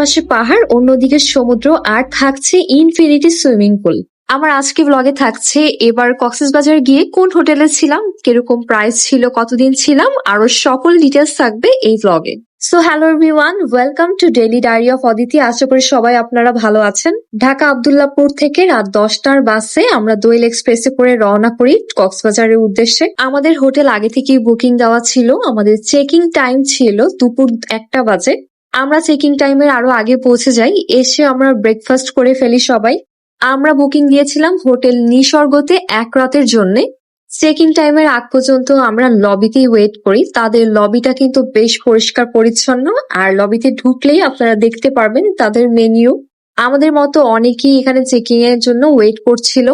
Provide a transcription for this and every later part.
পাশে পাহাড়, অন্যদিকে সমুদ্র, আর থাকছে ইনফিনিটি সুইমিং পুল। আমার আজকে ব্লগে থাকছে এবার কক্সবাজার গিয়ে কোন হোটেলে ছিলাম, কীরকম প্রাইস ছিল, কতদিন ছিলাম আরও সকল ডিটেলস থাকবে এই ব্লগে so hello everyone welcome to daily diary of Aditi আশা করি সবাই আপনারা ভালো আছেন। ঢাকা আবদুল্লাপুর থেকে রাত দশটার বাসে আমরা দোয়েল এক্সপ্রেসে করে রওনা করি কক্সবাজারের উদ্দেশ্যে। আমাদের হোটেল আগে থেকেই বুকিং দেওয়া ছিল। আমাদের চেকিং টাইম ছিল দুপুর একটা বাজে। আমরা চেকিং টাইমের আরও আগে পৌঁছে যাই, এসে আমরা ব্রেকফাস্ট করে ফেলি সবাই। আমরা বুকিং দিয়েছিলাম হোটেল নিসর্গতে এক রাতের জন্য। চেকিং টাইমের আগ পর্যন্ত আমরা লবিতেই ওয়েট করি। তাদের লবিটা কিন্তু বেশ পরিষ্কার পরিচ্ছন্ন, আর লবিতে ঢুকলেই আপনারা দেখতে পারবেন তাদের মেনিউ আমাদের মতো অনেকেই এখানে চেকিং এর জন্য ওয়েট করছিল।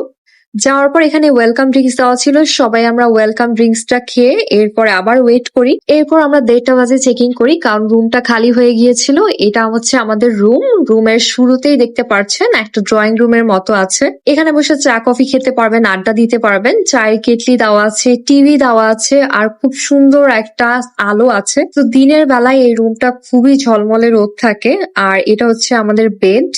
যাওয়ার পর এখানে ওয়েলকাম ড্রিঙ্কস দেওয়া ছিল। সবাই আমরা ওয়েলকাম ড্রিঙ্কসটা খেয়ে এরপর আবার ওয়েট করি। এরপর আমরা দেড়টা বাজে চেকিং করি, কারণ রুমটা খালি হয়ে গিয়েছিল। এটা হচ্ছে আমাদের রুম রুমের শুরুতেই দেখতে পাচ্ছেন একটা ড্রয়িং রুমের মতো আছে। এখানে বসে চা কফি খেতে পারবেন, আড্ডা দিতে পারবেন। চায়ের কেটলি দেওয়া আছে টিভি দেওয়া আছে, আর খুব সুন্দর একটা আলো আছে। তো দিনের বেলায় এই রুমটা খুবই ঝলমলে রোদ থাকে। আর এটা হচ্ছে আমাদের বেড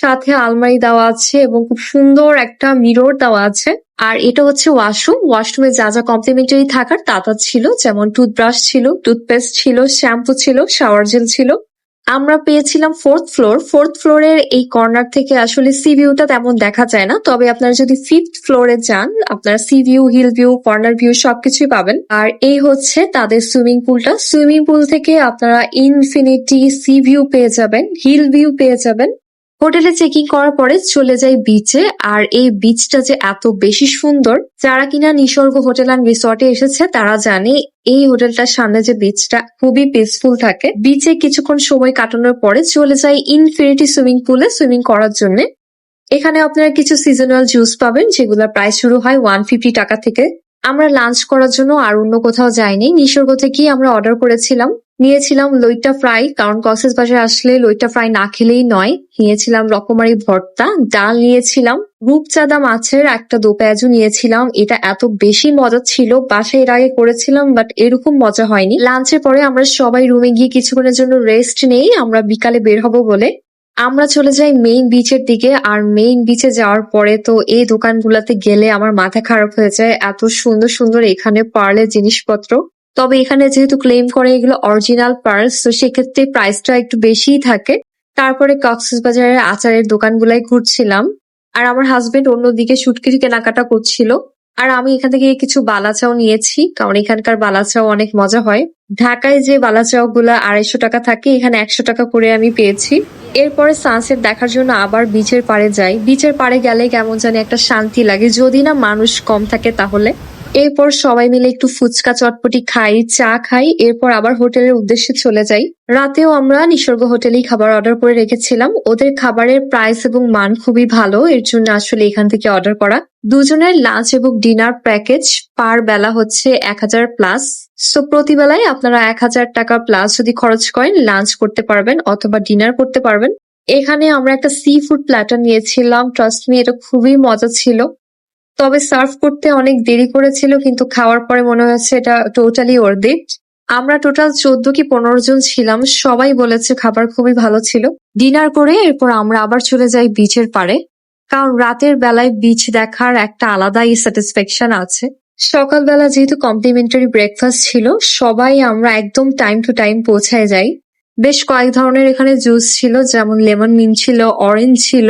সাথে আলমারি দেওয়া আছে এবং খুব সুন্দর একটা মিরর দেওয়া আছে। আর এটা হচ্ছে ওয়াশরুম ওয়াশরুমে যা যা কমপ্লিমেন্টারি থাকার তা তা ছিল। যেমন টুথব্রাশ ছিল টুথপেস্ট ছিল শ্যাম্পু ছিল শাওয়ার জেল ছিল। আমরা পেয়েছিলাম ফোর্থ ফ্লোর ফোর্থ ফ্লোরের এই কর্নার থেকে আসলে সি ভিউটা তেমন দেখা যায় না। তবে আপনারা যদি ফিফথ ফ্লোরে যান, আপনারা sea view hill view corner view সবকিছুই পাবেন। আর এই হচ্ছে তাদের সুইমিং পুলটা সুইমিং পুল থেকে আপনারা ইনফিনিটি সি ভিউ পেয়ে যাবেন হিল ভিউ পেয়ে যাবেন। হোটেলে চেকিং করার পরে চলে যাই বিচে আর এই বিচটা যে এত বেশি সুন্দর, যারা কিনা নিসর্গ হোটেল অ্যান্ড রিসর্টে এসেছে, তারা জানে এই হোটেলটার সামনে যে বিচটা খুবই পিসফুল থাকে। বিচে কিছুক্ষণ সময় কাটানোর পরে চলে যাই ইনফিনিটি সুইমিং পুলে সুইমিং করার জন্য। এখানে আপনারা কিছু সিজনাল জুস পাবেন যেগুলোর প্রাইস শুরু হয় ওয়ান ফিফটি টাকা থেকে। আমরা লাঞ্চ করার জন্য আর অন্য কোথাও যাইনি। নিসর্গ থেকেই আমরা অর্ডার করেছিলাম। নিয়েছিলাম লইটা ফ্রাই, কারণ কক্সেস বাজারে আসলে লইটা ফ্রাই না খেলেই নয়। নিয়েছিলাম রকমারি ভর্তা, ডাল নিয়েছিলাম রূপচাঁদা মাছের একটা দো পেঁয়াজু নিয়েছিলাম। এটা এত বেশি মজা ছিল বাসায় এর আগে করেছিলাম, বাট এরকম মজা হয়নি। লাঞ্চের পরে আমরা সবাই রুমে গিয়ে কিছুক্ষণের জন্য রেস্ট নেই, আমরা বিকালে বের হব বলে। আমরা চলে যাই মেইন বিচের দিকে, আর মেইন বিচে যাওয়ার পরে তো এই দোকানগুলোতে গেলে আমার মাথা খারাপ হয়ে যায়। এত সুন্দর সুন্দর এখানে পার্লের জিনিসপত্র। তবে এখানে যেহেতু ক্লেম করে এগুলো অরিজিনাল পার্স তো সেক্ষেত্রে প্রাইসটা একটু বেশিই থাকে। তারপরে কক্সবাজারের আচারের দোকানগুলাই ঘুরছিলাম। আর আমার হাজবেন্ড অন্যদিকে সুটকির কেনাকাটা করছিল। আর আমি এখান থেকে কিছু বালাচাও নিয়েছি, কারণ এখানকার বালাচাও অনেক মজা হয়। ঢাকায় যে বালাচাও গুলা আড়াইশো টাকা থাকে, এখানে একশো টাকা করে আমি পেয়েছি। এরপরে সানসেট দেখার জন্য আবার বিচের পাড়ে যাই। বিচের পাড়ে গেলে কেমন জানি একটা শান্তি লাগে। যদি না মানুষ কম থাকে তাহলে। এরপর সবাই মিলে একটু ফুচকা চটপটি খাই, চা খাই, এরপর আবার হোটেলের উদ্দেশ্যে চলে যাই। রাতেও আমরা নিসর্গ হোটেলেই খাবার অর্ডার করে রেখেছিলাম। ওদের খাবারের প্রাইস এবং মান খুবই ভালো, এর জন্য আসলে এখান থেকে অর্ডার করা। দুজনের লাঞ্চ এবং ডিনার প্যাকেজ পার বেলা হচ্ছে এক হাজার প্লাস সো প্রতি বেলায় আপনারা এক হাজার টাকা প্লাস যদি খরচ করেন লাঞ্চ করতে পারবেন অথবা ডিনার করতে পারবেন। এখানে আমরা একটা সি ফুড প্ল্যাটার নিয়েছিলাম ট্রাস্ট মি এটা খুবই মজা ছিল। তবে সার্ভ করতে অনেক দেরি করেছিল, কিন্তু খাওয়ার পরে মনে হয়েছে এটা টোটালি ওর্দিট আমরা টোটাল চোদ্দ কি পনেরো জন ছিলাম, সবাই বলেছে খাবার খুবই ভালো ছিল। ডিনার করে এরপর আমরা আবার চলে যাই বিচের পাড়ে। কারণ রাতের বেলায় বিচ দেখার একটা আলাদাই স্যাটিসফ্যাকশন আছে। সকালবেলা যেহেতু কমপ্লিমেন্টারি ব্রেকফাস্ট ছিল, সবাই আমরা একদম টাইম টু টাইম পৌঁছায় যাই। বেশ কয়েক ধরনের এখানে জুস ছিল, যেমন লেমন মিন ছিল অরেঞ্জ ছিল,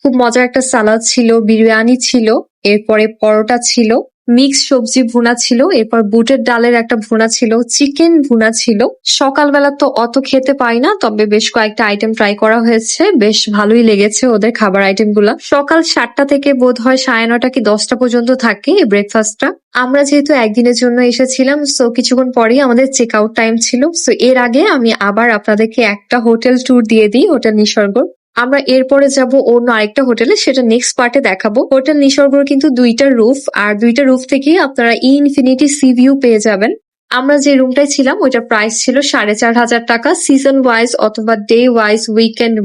খুব মজার একটা সালাদ ছিল, বিরিয়ানি ছিল। এরপরে পরোটা ছিল মিক্স সবজি ভুনা ছিল, এরপর বুটের ডালের একটা ভুনা ছিল চিকেন ভুনা ছিল। সকালবেলা তো অত খেতে পাই না, তবে বেশ কয়েকটা আইটেম ট্রাই করা হয়েছে, বেশ ভালোই লেগেছে ওদের খাবার আইটেমগুলা। সকাল সাতটা থেকে বোধ হয় সাড়ে নটা কি দশটা পর্যন্ত থাকে এই ব্রেকফাস্টটা আমরা যেহেতু একদিনের জন্য এসেছিলাম সো কিছুক্ষণ পরেই আমাদের চেক আউট টাইম ছিল। সো এর আগে আমি আবার আপনাদেরকে একটা হোটেল ট্যুর দিয়ে দিই হোটেল নিসর্গ। আমরা এরপরে যাব অন্য আরেকটা হোটেলে, সেটা নেক্সট পার্টে দেখাবো। হোটেল নিসর্গর কিন্তু দুইটা রুফ, আর দুইটা রুফ থেকেই আপনারা ইনফিনিটি সি ভিউ পেয়ে যাবেন। আমরা যে রুমটায় ছিলাম, ওইটার প্রাইস ছিল সাড়ে চার হাজার টাকা। সিজন ওয়াইজ অথবা ডে ওয়াইজ উইকেন্ড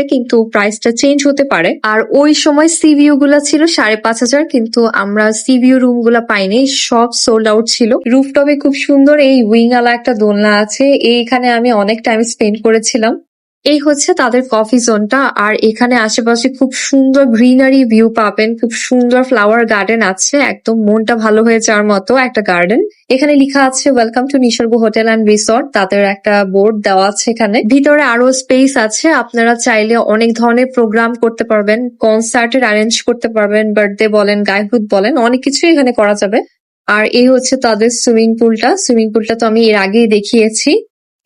এ কিন্তু প্রাইসটা চেঞ্জ হতে পারে। আর ওই সময় সি ভিউ গুলা ছিল সাড়ে পাঁচ হাজার, কিন্তু আমরা সি ভিউ রুমগুলা পাইনি, সব সোল্ড আউট ছিল। রুফটপে খুব সুন্দর এই উইং আলা একটা দোলনা আছে। এইখানে আমি অনেক টাইম স্পেন্ড করেছিলাম। এই হচ্ছে তাদের কফি জোনটা আর এখানে আশেপাশে খুব সুন্দর গ্রিনারি ভিউ পাবেন। খুব সুন্দর ফ্লাওয়ার গার্ডেন আছে। একদম মনটা ভালো হয়ে যাওয়ার মতো একটা গার্ডেন এখানে লেখা আছে welcome to Nisarga hotel and resort তাদের একটা বোর্ড দেওয়া আছে এখানে। ভিতরে আরও স্পেস আছে। আপনারা চাইলে অনেক ধরনের প্রোগ্রাম করতে পারবেন। কনসার্টের অ্যারেঞ্জ করতে পারবেন। বার্থডে বলেন গায়হুদ বলেন, অনেক কিছুই এখানে করা যাবে। আর এই হচ্ছে তাদের সুইমিং পুলটা সুইমিং পুলটা তো আমি এর আগেই দেখিয়েছি।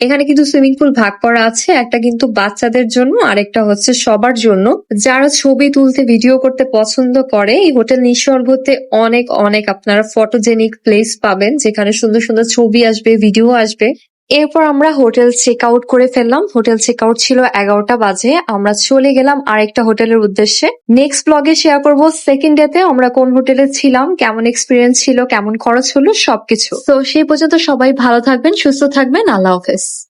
এখানে কিন্তু সুইমিং পুল ভাগ করা আছে, একটা কিন্তু বাচ্চাদের জন্য আর একটা হচ্ছে সবার জন্য। যারা ছবি তুলতে, ভিডিও করতে পছন্দ করে, এই হোটেল নিঃসর্গতে অনেক অনেক আপনারা ফটোজেনিক প্লেস পাবেন, যেখানে সুন্দর সুন্দর ছবি আসবে ভিডিও আসবে। এরপর আমরা হোটেল চেক আউট করে ফেললাম। হোটেল চেক আউট ছিল এগারোটা বাজে। আমরা চলে গেলাম আরেকটা হোটেলের উদ্দেশ্যে। নেক্সট ব্লগে শেয়ার করব সেকেন্ড ডেতে আমরা কোন হোটেলে ছিলাম, কেমন এক্সপিরিয়েন্স ছিল, কেমন খরচ হলো, সবকিছু। তো সেই পর্যন্ত সবাই ভালো থাকবেন, সুস্থ থাকবেন। আল্লাহ হাফেজ।